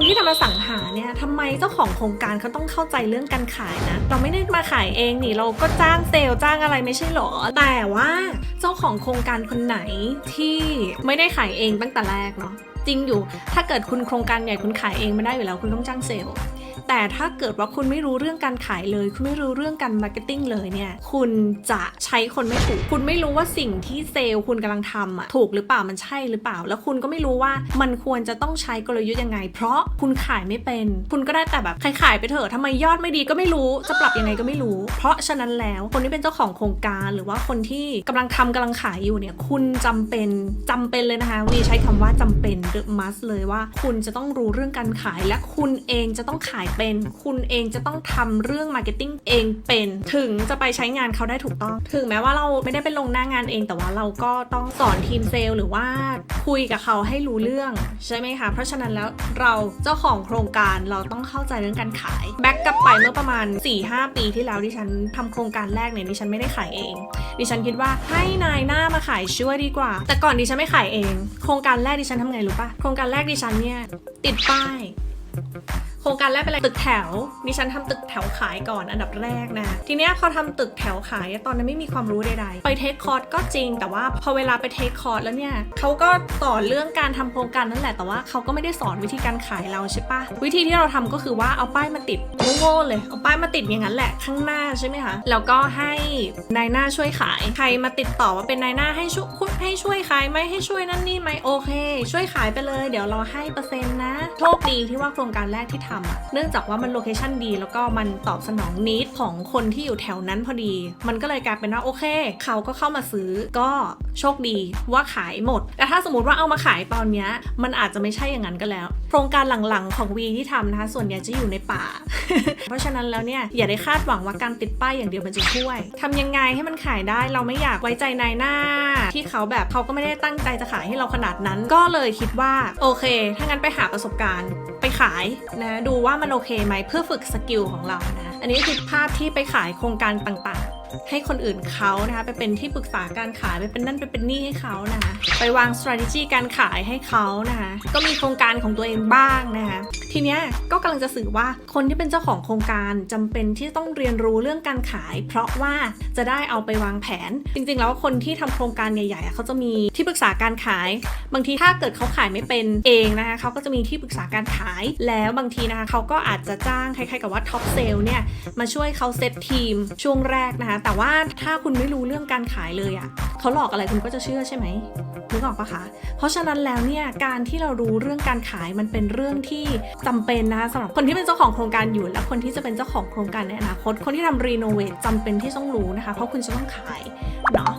คนที่ทำอสังหาเนี่ยทำไมเจ้าของโครงการเขาต้องเข้าใจเรื่องการขายนะ เราไม่ได้มาขายเองนี่เราก็จ้างเซลล์จ้างอะไรไม่ใช่หรอ แต่ว่าเจ้าของโครงการคนไหนที่ไม่ได้ขายเองตั้งแต่แรกเนาะจริงอยู่ ถ้าเกิดคุณโครงการใหญ่คุณขายเองไม่ได้อยู่แล้ว คุณต้องจ้างเซลล์ แต่ถ้าเกิดว่าคุณไม่รู้เรื่องการขายเลย คุณไม่รู้เรื่องการมาร์เก็ตติ้งเลยเนี่ย คุณจะใช้คนไม่ถูก คุณไม่รู้ว่าสิ่งที่เซลล์คุณกำลังทำอะถูกหรือเปล่ามันใช่หรือเปล่า แล้วคุณก็ไม่รู้ว่ามันควรจะต้องใช้กลยุทธ์ยังไง เพราะคุณขายไม่เป็น คุณก็ได้แต่แบบขายไปเถอะทำไมยอดไม่ดีก็ไม่รู้จะปรับยังไงก็ไม่รู้ เพราะฉะนั้นแล้วคนที่เป็นเจ้าของโครงการ หรือว่าคนที่กำลังทำกำลังขายอยู่เนี่ย คุณจำเป็นจำเป็นเลยนะคะวีใช้คำว่าจำเป็น the must เลยว่า คุณจะต้องรู้เรื่องการขายและคุณเองจะต้องขายเป็น คุณเองจะต้องทำเรื่อง marketing เองเป็น ถึงจะไปใช้งานเขาได้ถูกต้อง ถึงแม้ว่าเราไม่ได้ไปลงหน้างานเองแต่ว่าเราก็ต้องสอนทีมเซลล์หรือว่าคุยกับเขาให้รู้เรื่องใช่ไหมคะ เพราะฉะนั้นแล้วเราเจ้าของโครงการเราต้องเข้าใจเรื่องการขาย แบ็กกลับไปเมื่อประมาณ 4-5 ปีที่แล้วดิฉันทำโครงการแรกเนี่ยดิฉันไม่ได้ขายเอง ดิฉันคิดว่าให้นายหน้ามาขายช่วยดีกว่า แต่ก่อนดิฉันไม่ขายเอง โครงการแรกดิฉันทำไงรู้ปะโครงการแรกดิฉันเนี่ยติดป้าย รงการแรกเป็นอะไรตึกแถวดิฉันทำตึกแถวขายก่อนอันดับแรกนะ ทีเนี้ยพอทำตึกแถวขายตอนนั้นไม่มีความรู้ใดๆ ไปเทคคอร์สก็จริง แต่ว่าพอเวลาไปเทคคอร์สแล้วเนี่ยเขาก็สอนเรื่องการทำโครงการนั่นแหละแต่ว่าเขาก็ไม่ได้สอนวิธีการขายเราใช่ปะวิธีที่เราทำก็คือว่าเอาป้ายมาติดโง่ๆเลยเอาป้ายมาติดอย่างนั้นแหละข้างหน้าใช่ไหมคะแล้วก็ให้นายหน้าช่วยขายใครมาติดต่อว่าเป็นนายหน้าให้ช่วยให้ช่วยขายไหมให้ช่วยนั่นนี่ไหมโอเค ช่วยขายไปเลย เดี๋ยวเราให้เปอร์เซ็นต์นะโชคดีที่ว่าโครงการแรกที่ทำอะเนื่องจากว่ามันโลเคชันดี แล้วก็มันตอบสนองนิดของคนที่อยู่แถวนั้นพอดี มันก็เลยกลายเป็นว่าโอเค เขาก็เข้ามาซื้อก็โชคดีว่าขายหมด แต่ถ้าสมมติว่าเอามาขายตอนเนี้ยมันอาจจะไม่ใช่อย่างนั้นก็แล้ว โครงการหลังๆของวีที่ทำนะคะ ส่วนใหญ่จะอยู่ในป่า เพราะฉะนั้นแล้วเนี่ยอย่าได้คาดหวังว่าการติดป้ายอย่างเดียวมันจะช่วยทำยังไงให้มันขายได้เราไม่อยากไว้ใจนายหน้า ที่เขาแบบเขาก็ไม่ได้ตั้งใจจะขายให้เราขนาดนั้น ก็เลยคิดว่าโอเค ถ้างั้นไปหาประสบการณ์ไปขายนะดูว่ามันโอเคไหมเพื่อฝึกสกิลของเรานะอันนี้คือภาพที่ไปขายโครงการต่างๆ ให้คนอื่นเขานะคะไปเป็นที่ปรึกษาการขายไปเป็นนั่นไปเป็นนี่ให้เขานะคะไปวาง strategy การขายให้เขานะคะก็มีโครงการของตัวเองบ้างนะคะทีเนี้ยก็กำลังจะสื่อว่าคนที่เป็นเจ้าของโครงการจำเป็นที่ต้องเรียนรู้เรื่องการขาย เพราะว่าจะได้เอาไปวางแผน จริงๆ แล้วคนที่ทำโครงการใหญ่ๆเขาจะมีที่ปรึกษาการขาย บางทีถ้าเกิดเขาขายไม่เป็นเองนะคะเขาก็จะมีที่ปรึกษาการขาย แล้วบางทีนะคะเขาก็อาจจะจ้างคล้ายๆกับว่าท็อปเซลเนี่ยมาช่วยเขาเซตทีมช่วงแรกนะคะ แต่ว่าถ้าคุณไม่รู้เรื่องการขายเลยอะ่ะเขาหลอกอะไรคุณก็จะเชื่อใช่ไหมนึกออกปะคะ เพราะฉะนั้นแล้วเนี่ยการที่เรารู้เรื่องการขายมันเป็นเรื่องที่จำเป็นนะคะสำหรับคนที่เป็นเจ้าของโครงการอยู่ และคนที่จะเป็นเจ้าของโครงการในอนาคต คนที่ทำรีโนเวทจำเป็นที่ต้องรู้นะคะ เพราะคุณจะต้องขายเนาะ